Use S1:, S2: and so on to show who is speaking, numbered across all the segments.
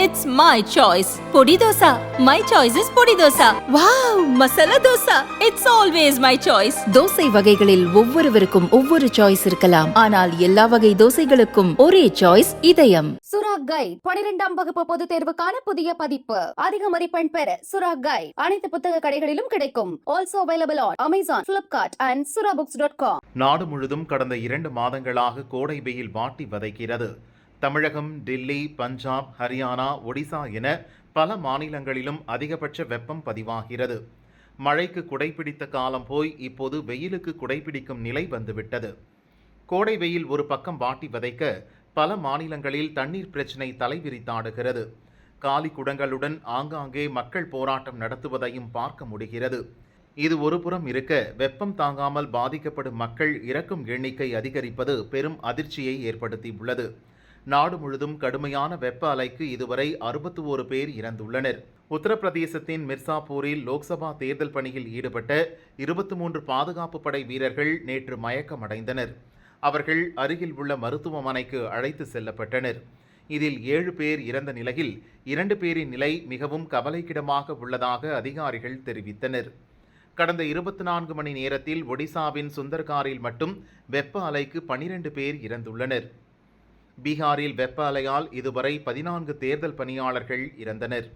S1: it's my choice podi dosa my choice is podi dosa wow masala dosa it's always my choice
S2: dosa வகைகளில் ஒவ்வொருவருக்கும் ஒவ்வொரு choice இருக்கலாம் ஆனால் எல்லா வகை தோசைகளுக்கும் ஒரே சாய்ஸ் இதயம்
S3: சுரா கை பனிரெண்டாம் வகுப்பு பொது தேர்வுக்கான புதிய பதிப்பு அதிக மதிப்பெண் பெற சுரா கை அனைத்து புத்தக கடைகளிலும் கிடைக்கும் also available on Amazon Flipkart and Sura books dot com
S4: நாடு முழுதும் கடந்த இரண்டு மாதங்களாக கோடை வெயில் வாட்டி வதைக்கிறது தமிழகம் டெல்லி பஞ்சாப் ஹரியானா ஒடிசா என பல மாநிலங்களிலும் அதிகபட்ச வெப்பம் பதிவாகிறது மழைக்கு குடைபிடித்த காலம் போய் இப்போது வெயிலுக்கு குடைபிடிக்கும் நிலை வந்துவிட்டது கோடை வெயில் ஒரு பக்கம் வாட்டி வதைக்க பல மாநிலங்களில் தண்ணீர் பிரச்சினை தலைவிரித்தாடுகிறது காலி குடங்களுடன் ஆங்காங்கே மக்கள் போராட்டம் நடத்துவதையும் பார்க்க முடிகிறது இது ஒருபுறம் இருக்க வெப்பம் தாங்காமல் பாதிக்கப்படும் மக்கள் இறக்கும் எண்ணிக்கை அதிகரிப்பது பெரும் அதிர்ச்சியை ஏற்படுத்தியுள்ளது நாடு முழுதும் கடுமையான வெப்ப அலைக்கு இதுவரை அறுபத்தி ஓரு பேர் இறந்துள்ளனர் உத்தரப்பிரதேசத்தின் மிர்சாப்பூரில் லோக்சபா தேர்தல் பணியில் ஈடுபட்ட இருபத்தி மூன்று பாதுகாப்பு படை வீரர்கள் நேற்று மயக்கமடைந்தனர் அவர்கள் அருகில் உள்ள மருத்துவமனைக்கு அழைத்து செல்லப்பட்டனர் இதில் ஏழு பேர் இறந்த நிலையில் இரண்டு பேரின் நிலை மிகவும் கவலைக்கிடமாக உள்ளதாக அதிகாரிகள் தெரிவித்தனர் கடந்த இருபத்தி நான்கு மணி நேரத்தில் ஒடிசாவின் சுந்தர்காரில் மட்டும் வெப்ப அலைக்கு பனிரெண்டு பேர் இறந்துள்ளனர் பீகாரில் வெப்ப அலையால் இதுவரை பதினான்கு தேர்தல் பணியாளர்கள் இறந்தனர்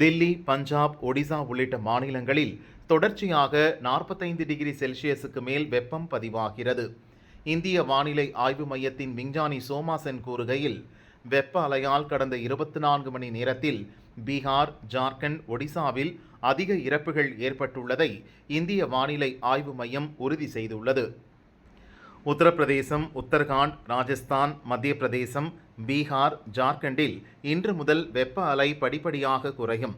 S4: தில்லி பஞ்சாப் ஒடிசா உள்ளிட்ட மாநிலங்களில் தொடர்ச்சியாக நாற்பத்தைந்து டிகிரி செல்சியஸுக்கு மேல் வெப்பம் பதிவாகிறது இந்திய வானிலை ஆய்வு மையத்தின் விஞ்ஞானி சோமா சென் கூறுகையில் வெப்ப அலையால் கடந்த இருபத்தி நான்கு மணி நேரத்தில் பீகார் ஜார்க்கண்ட் ஒடிசாவில் அதிக இறப்புகள் ஏற்பட்டுள்ளதை இந்திய வானிலை ஆய்வு மையம் உறுதி செய்துள்ளது உத்தரப்பிரதேசம் உத்தரகாண்ட் ராஜஸ்தான் மத்திய பிரதேசம் பீகார் ஜார்க்கண்டில் இன்று முதல் வெப்ப அலை படிப்படியாக குறையும்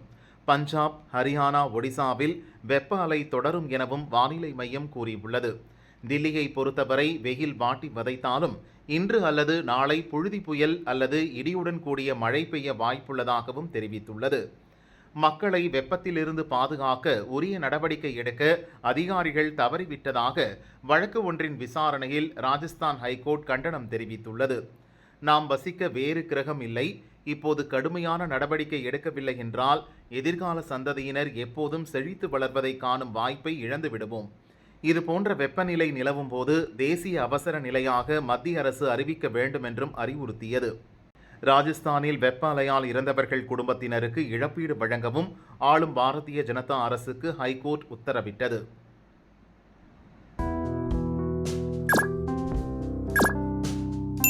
S4: பஞ்சாப் ஹரியானா ஒடிசாவில் வெப்ப அலை தொடரும் எனவும் வானிலை மையம் கூறியுள்ளது தில்லியை பொறுத்தவரை வெயில் வாட்டி வதைத்தாலும் இன்று அல்லது நாளை புழுதி புயல் அல்லது இடியுடன் கூடிய மழை பெய்ய வாய்ப்புள்ளதாகவும் தெரிவித்துள்ளது மக்களை வெப்பத்திலிருந்து பாதுகாக்க உரிய நடவடிக்கை எடுக்க அதிகாரிகள் தவறிவிட்டதாக வழக்கு ஒன்றின் விசாரணையில் ராஜஸ்தான் ஹைகோர்ட் கண்டனம் தெரிவித்துள்ளது நாம் வசிக்க வேறு கிரகம் இல்லை இப்போது கடுமையான நடவடிக்கை எடுக்கவில்லை என்றால் எதிர்கால சந்ததியினர் எப்போதும் செழித்து வளர்வதை காணும் வாய்ப்பை இழந்துவிடுவோம் இது போன்ற வெப்பநிலை நிலவும் போது தேசிய அவசர நிலையாக மத்திய அரசு அறிவிக்க வேண்டும் என்றும் அறிவுறுத்தியது ராஜஸ்தானில் வெப்ப அலையால் இறந்தவர்கள் குடும்பத்தினருக்கு இழப்பீடு வழங்கவும் ஆளும் பாரதிய ஜனதா அரசுக்கு ஹைகோர்ட் உத்தரவிட்டது